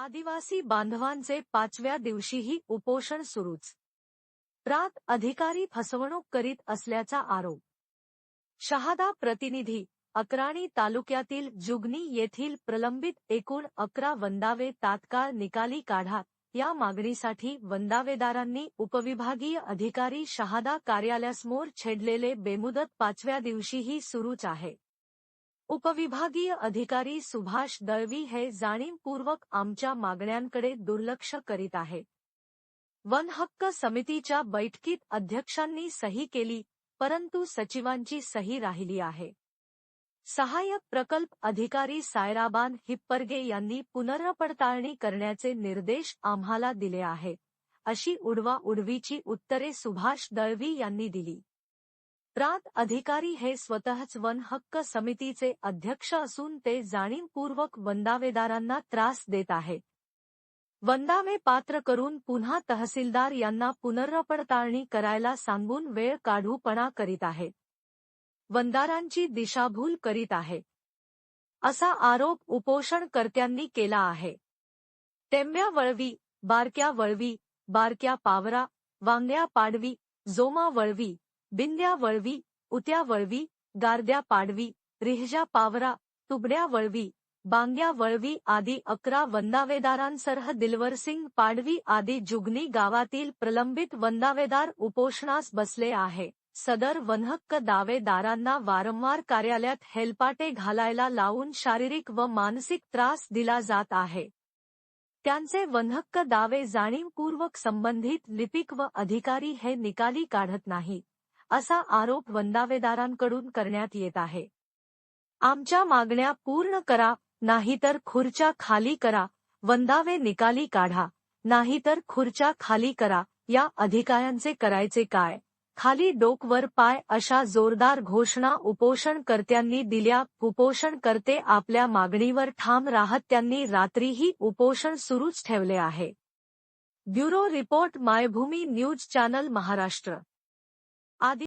आदिवासी बांधवांचे पाचव्या दिवशीही उपोषण सुरूच. रात अधिकारी फसवणूक करीत असल्याचा आरोप. शहादा प्रतिनिधी अक्राणी तालुक्यातील जुगनी येथील प्रलंबित एकूण अकरा वंदावे तात्काळ निकाली काढा या मागणीसाठी वंदावेदारांनी उपविभागीय अधिकारी शहादा कार्यालयासमोर छेडलेले बेमुदत पाचव्या दिवशीही सुरूच आहे. उपविभागीय अधिकारी सुभाष दळवी हे जाणीवपूर्वक आमच्या मागण्यांकडे दुर्लक्ष करीत आहे. वन हक्क समितीच्या बैठकीत अध्यक्षांनी सही केली परंतु सचिवांची सही राहिली आहे. सहाय्यक प्रकल्प अधिकारी सायराबान हिप्परगे यांनी पुनर्पडताळणी करण्याचे निर्देश आम्हाला दिले आहेत अशी उडवा उडवीची उत्तरे सुभाष दळवी यांनी दिली. प्रात अधिकारी हे स्वतःच वन हक्क समितीचे अध्यक्ष असून ते जाणीवपूर्वक वंदावेदारांना त्रास देत आहेत. वंदावे पात्र करून पुन्हा तहसीलदार यांना पुनर्पडताळणी करायला सांगून वेळ काढूपणा करीत आहेत. वंदारांची दिशाभूल करीत आहे असा आरोप उपोषणकर्त्यांनी केला आहे. टेंब्या वळवी बारक्या वळवी बारक्या पावरा वांग्या पाडवी जोमा वळवी बिंद्या वळवी, उत्या वळवी गारद्या पाडवी, रिहजा पावरा, तुबड्या वळवी, बांग्या वळवी आदी अकरा वंदावेदारांसह दिलवरसिंग पाडवी आदी जुगनी गावातील प्रलंबित वंदावेदार उपोषणास बसले आहे. सदर वनहक्क दावेदारांना वारंवार कार्यालयात हेलपाटे घालायला लावून शारीरिक व मानसिक त्रास दिला जात आहे. त्यांचे वनहक्क दावे जाणीवपूर्वक संबंधित लिपिक व अधिकारी हे निकाली काढत नाही. असा आरोप वंदावेदारांकडून करण्यात येत आहे. आमच्या मागण्या पूर्ण करा नाहीतर खुर्च्या खाली करा वंदावे निकाली काढा नाहीतर खुर्च्या खाली करा या अधिकाऱ्यांचे करायचे काय? खाली डोकवर पाय अशा जोरदार घोषणा उपोषणकर्त्यांनी दिल्या उपोषणकर्ते आपल्या मागणीवर ठाम राहत त्यांनी रात्रीही उपोषण सुरूच ठेवले आहे. Bureau report Maybhumi news channel Maharashtra. आदि